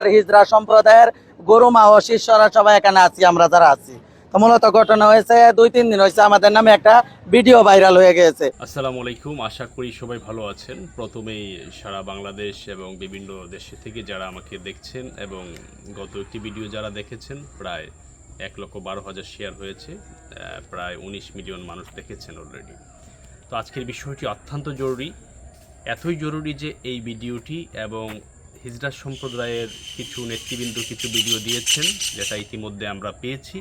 হিজরা সম্প্রদায়ের গরুমা ও শিষ্যরা সবাই এখানে আছি, আমরা যারা আছি। মূলত ঘটনা হয়েছে, দুই, তিন দিন হয়েছে, আমাদের নামে একটা ভিডিও ভাইরাল হয়ে গেছে আসসালামু আলাইকুম, আশা করি সবাই ভালো আছেন। প্রথমেই সারা বাংলাদেশ এবং বিভিন্ন দেশে থেকে যারা আমাকে দেখছেন এবং গত একটি ভিডিও যারা দেখেছেন, প্রায় এক লক্ষ বারো হাজার শেয়ার হয়েছে প্রায় উনিশ মিলিয়ন মানুষ দেখেছেন অলরেডি তো আজকের বিষয়টি অত্যন্ত জরুরি, এতই জরুরি যে এই ভিডিওটি এবং হিজড়া সম্প্রদায়ের কিছু নেতৃবৃন্দ কিছু ভিডিও দিয়েছেন, যেটা ইতিমধ্যে আমরা পেয়েছি।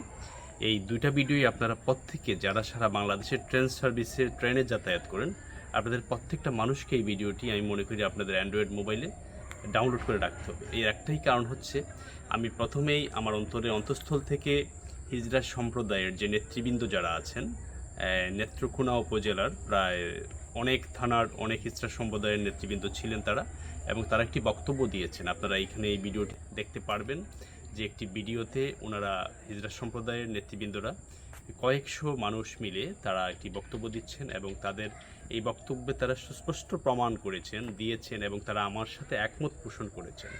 এই দুইটা ভিডিওই আপনারা প্রত্যেকে যারা সারা বাংলাদেশের ট্রেন সার্ভিসে ট্রেনে যাতায়াত করেন, আপনাদের প্রত্যেকটা মানুষকে এই ভিডিওটি আমি মনে করি আপনাদের অ্যান্ড্রয়েড মোবাইলে ডাউনলোড করে রাখতে হবে। এর একটাই কারণ হচ্ছে, আমি প্রথমেই আমার অন্তরের অন্তঃস্থল থেকে হিজড়া সম্প্রদায়ের যে নেতৃবৃন্দ যারা আছেন নেত্রকোনা উপজেলার প্রায় অনেক থানার অনেক হিজড়া সম্প্রদায়ের নেতৃবৃন্দ ছিলেন তারা এবং তারা একটি বক্তব্য দিয়েছেন। আপনারা এখানে এই ভিডিওটি দেখতে পারবেন যে একটি ভিডিওতে ওনারা হিজড়া সম্প্রদায়ের নেতৃবৃন্দরা কয়েকশো মানুষ মিলে তারা একটি বক্তব্য দিচ্ছেন এবং তাদের এই বক্তব্যে তারা সুস্পষ্ট প্রমাণ করেছেন, দিয়েছেন এবং তারা আমার সাথে একমত পোষণ করেছেন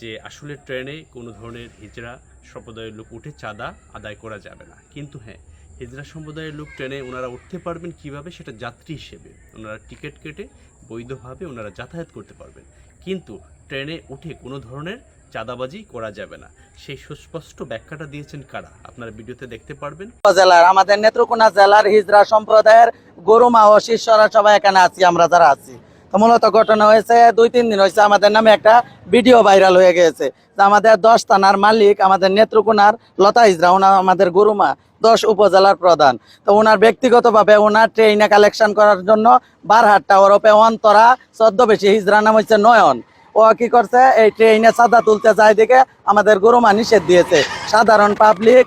যে আসলে ট্রেনে কোনো ধরনের হিজড়া সম্প্রদায়ের লোক উঠে চাঁদা আদায় করা যাবে না। কিন্তু হ্যাঁ হিজড়া সম্প্রদায়ের লোক ট্রেনে ওনারা উঠতে পারবেন কীভাবে সেটা যাত্রী হিসেবে। ওনারা টিকিট কেটে বৈধভাবে ওনারা যাতায়াত করতে পারবেন। কিন্তু ট্রেনে উঠে কোনো ধরনের চাঁদাবাজি করা যাবে না। সেই সুস্পষ্ট ব্যাখ্যাটা দিয়েছেন কারা? আপনারা ভিডিওতে দেখতে পারবেন। জেলার আমাদের নেত্রকোনা জেলার হিজরা সম্প্রদায়ের গরুমা ও শিষ্যরা সবাই এখানে আছি, আমরা যারা আছি। মূলত ঘটনা হয়েছে, দুই, তিন দিন হয়েছে আমাদের নামে একটা ভিডিও ভাইরাল হয়ে গেছে। আমাদের দশ থানার মালিক, আমাদের নেত্রকোনার লতা হিজরা ওনার আমাদের গুরুমা, দশ উপজেলার প্রধান। তো ওনার ব্যক্তিগতভাবে ওনার ট্রেনে কালেকশন করার জন্য বারহাট্টা ওরপে অন্তরা চোদ্দবেশি হিজরা নাম হচ্ছে নয়ন। ও কি করছে? এই ট্রেনে সাদা তুলতে যায় দেখে আমাদের গরুমা নিষেধ দিয়েছে। সাধারণ পাবলিক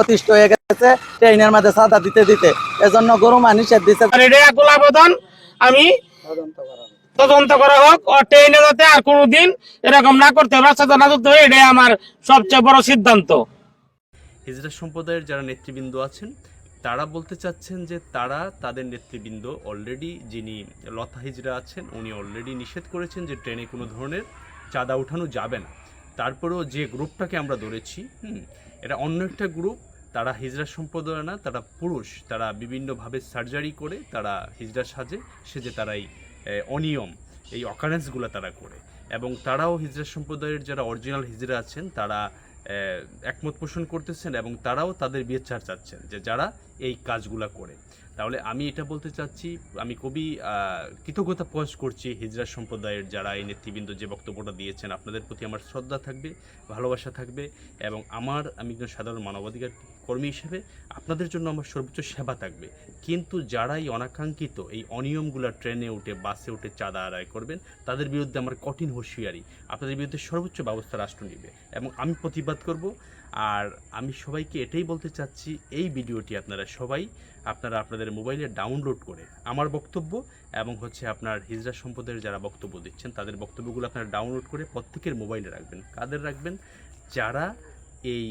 অতিষ্ঠ হয়ে গেছে ট্রেনের মধ্যে সাদা দিতে দিতে। এজন্য গরুমা নিষেধ আবেদন আমি তদন্ত করা হোক। ও ট্রেনে যাতে আর কোনোদিন এরকম না করতে হবে রাস্তা না করতে হবে এটাই আমার সবচেয়ে বড় সিদ্ধান্ত। হিজড়া সম্প্রদায়ের যারা নেতৃবৃন্দ আছেন তারা বলতে চাচ্ছেন যে তারা তাদের নেতৃবৃন্দ অলরেডি যিনি লতা হিজরা আছেন উনি অলরেডি নিষেধ করেছেন যে ট্রেনে কোনো ধরনের চাঁদা উঠানো যাবে না। তারপরেও যে গ্রুপটাকে আমরা ধরেছি হুম, এটা অন্য একটা গ্রুপ তারা হিজড়া সম্প্রদায় না, তারা পুরুষ। তারা বিভিন্নভাবে সার্জারি করে, তারা হিজড়া সাজে, সেজে তারা এই অনিয়ম, এই অকারেন্সগুলো তারা করে। এবং তারাও হিজড়া সম্প্রদায়ের যারা অরিজিনাল হিজড়া আছেন, তারা একমত পোষণ করতেছেন এবং তারাও তাদের বিচার চাচ্ছেন যে যারা এই কাজগুলা করে। তাহলে আমি এটা বলতে চাচ্ছি, আমি কবি কৃতজ্ঞতা প্রকাশ করছি হিজরা সম্প্রদায়ের যারা এই নেতৃবৃন্দ যে বক্তব্যটা দিয়েছেন। আপনাদের প্রতি আমার শ্রদ্ধা থাকবে, ভালোবাসা থাকবে এবং আমার, আমি একজন সাধারণ মানবাধিকার কর্মী হিসেবে আপনাদের জন্য আমার সর্বোচ্চ সেবা থাকবে। কিন্তু যারা এই অনাকাঙ্ক্ষিত এই অনিয়মগুলো ট্রেনে উঠে, বাসে উঠে চাঁদা আদায় করবেন, তাদের বিরুদ্ধে আমার কঠিন হুঁশিয়ারি। আপনাদের বিরুদ্ধে সর্বোচ্চ ব্যবস্থা রাষ্ট্র নেবে এবং আমি প্রতিবাদ করব। আর আমি সবাইকে এটাই বলতে চাচ্ছি, এই ভিডিওটি আপনারা সবাই আপনারা আপনাদের মোবাইলে ডাউনলোড করে আমার বক্তব্য এবং হচ্ছে আপনার হিজরা সম্পদের যারা বক্তব্য দিচ্ছেন, তাদের বক্তব্যগুলো আপনারা ডাউনলোড করে প্রত্যেকের মোবাইলে রাখবেন। কাদের রাখবেন? যারা এই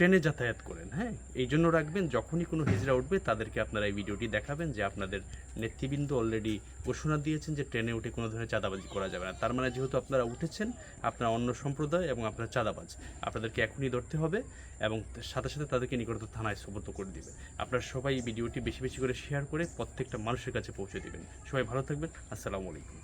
ট্রেনে যাতায়াত করেন হ্যাঁ? এই জন্য রাখবেন, যখনই কোনো হিজড়া উঠবে, তাদেরকে আপনারা এই ভিডিওটি দেখাবেন যে আপনাদের নেতৃবৃন্দ অলরেডি ঘোষণা দিয়েছেন যে ট্রেনে উঠে কোনো ধরনের চাঁদাবাজি করা যাবে না। তার মানে যেহেতু আপনারা উঠেছেন, আপনারা অন্য সম্প্রদায় এবং আপনারা চাঁদাবাজ, আপনাদেরকে এখনই ধরতে হবে এবং সাথে সাথে তাদেরকে নিকটতর থানায় সুপর্দ করে দিবে। আপনারা সবাই এই ভিডিওটি বেশি বেশি করে শেয়ার করে প্রত্যেকটা মানুষের কাছে পৌঁছে দিবেন। সবাই ভালো থাকবেন। আসসালামু আলাইকুম।